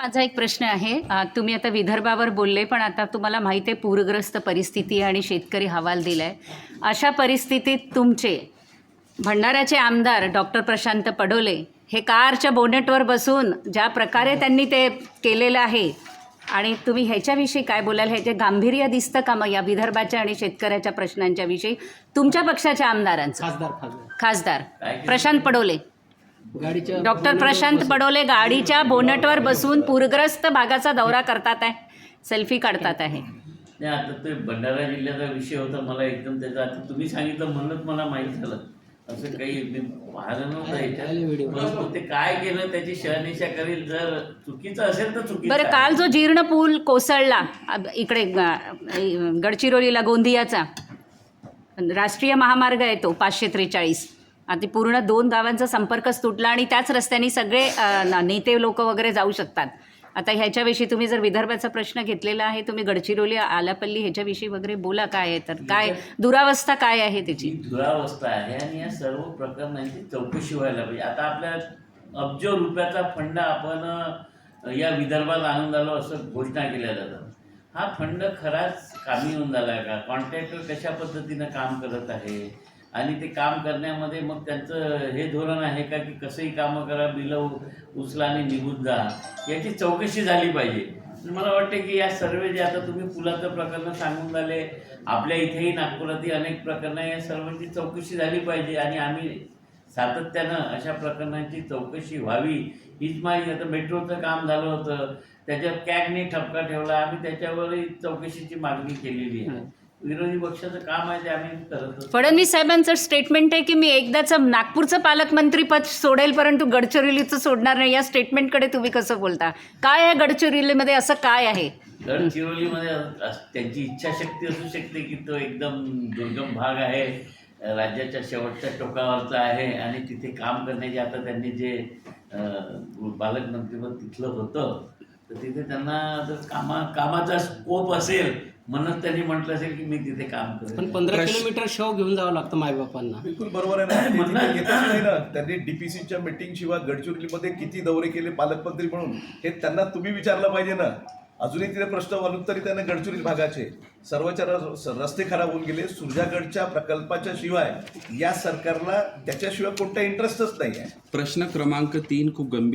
माझा एक प्रश्न आहे. तुम्ही आता विदर्भावर बोलले पण आता तुम्हाला माहिती आहे पूरग्रस्त परिस्थिती आणि शेतकरी हवाल दिला आहे अशा परिस्थितीत तुमचे भंडाऱ्याचे आमदार डॉक्टर प्रशांत पडोले हे कारच्या बोनेटवर बसून ज्या प्रकारे त्यांनी ते केलेलं आहे आणि तुम्ही ह्याच्याविषयी काय बोलाल? ह्याचे गांभीर्य दिसतं का मग या विदर्भाच्या आणि शेतकऱ्याच्या प्रश्नांच्या विषयी? तुमच्या पक्षाच्या आमदारांचं. खासदार खासदार. प्रशांत पडोले. डॉक्टर प्रशांत पडोले गाडीच्या बोनटवर बसून पूरग्रस्त भागाचा दौरा करतात आहे. सेल्फी काढतात आहे. नाही आता ते भंडारा जिल्ह्याचा विषय होता मला एकदम त्याचा आता तुम्ही सांगितलं म्हणूनच मला माहीत झालं. असं काही मी पाहिलं नव्हतं याच्यात. परंतु ते काय केलं त्याची शहनिशा करेल जर चुकीचं असेल तर चुकीचं बरं आहे. काल जो जीर्ण पूल कोसळला अब- इकडे ग- गडचिरोलीला गोंदियाचा राष्ट्रीय महामार्ग आहे तो पाचशे त्रेचाळीस. आणि पूर्ण दोन गावांचा संपर्कच तुटला आणि त्याच रस्त्याने सगळे नेते लोक वगैरे जाऊ शकतात. आता ह्याच्याविषयी तुम्ही जर विदर्भाचा प्रश्न घेतलेला आहे तुम्ही गडचिरोली आलापल्ली ह्याच्याविषयी वगैरे बोला काय आहे तर. काय दुरावस्था काय आहे त्याची? दुरावस्था आहे आणि या सर्व प्रकरणांची चौकशी व्हायला पाहिजे. आता आपल्या अब्ज रुपयाचा फंड आपण या विदर्भात आणून झालो असं घोषणा केल्या जातात. हा फंड खराच कामी येऊन झाला आहे का? कॉन्ट्रॅक्टर कशा पद्धतीनं काम करत आहे? आणि ते काम करण्यामध्ये मग त्यांचं हे धोरण आहे का की कसंही कामं करा बिलं उचला आणि निघून जा याची चौकशी झाली पाहिजे. मला वाटते की या सर्व जे आता तुम्ही पुलाचं प्रकरण सांगून झाले आपल्या इथेही नागपुरातही अनेक प्रकरणं या सर्वांची चौकशी झाली पाहिजे आणि आम्ही सातत्यानं अशा प्रकरणांची चौकशी व्हावी. हीच माहिती आता मेट्रोचं काम झालं होतं त्याच्यात कॅगने ठपका ठेवला आम्ही त्याच्यावरही चौकशीची मागणी केलेली आहे. विरोधी पक्षाचं काम आहे ते आम्ही करत असतो. फडणवीस साहेबांचं स्टेटमेंट आहे की मी एकदाचं नागपूरचं पालकमंत्री पद सोडेल परंतु गडचिरोलीचं सोडणार नाही. या स्टेटमेंटकडे तुम्ही कसं बोलता? काय आहे गडचिरोलीमध्ये? असं काय आहे? गडचिरोलीमध्ये अस- त्यांची इच्छाशक्ती असू शकते की तो एकदम दुर्गम भाग आहे राज्याच्या शेवटच्या टोकावरचा आहे आणि तिथे काम करण्याचे आता त्यांनी जे अं, पालकमंत्रीपद तिथलं होतं तर तिथे त्यांना जर कामा कामाचा स्कोप असेल म्हणून त्यांनी म्हटलं असेल की मी तिथे काम पण करेन पंधरा किलोमीटर शव घेऊन जावं लागतं मायबापांना. बिलकुल बरोबर आहे ना. ते येतच नाही ना. त्यांनी डीपीसीच्या मीटिंग शिवाय गडचिरोलीमध्ये किती दौरे केले पालकमंत्री म्हणून हे त्यांना तुम्ही विचारलं पाहिजे ना. अजूनही तिथे प्रश्न म्हणून तरी त्यांना गडचिरोली भागाचे. सर्वच्या र- रस्ते खराब होऊन गेले. सुरजागडच्या प्रकल्पाच्या शिवाय या सरकारला त्याच्याशिवाय कोणता इंटरेस्टच नाही आहे प्रश्न क्रमांक तीन खूप गंभीर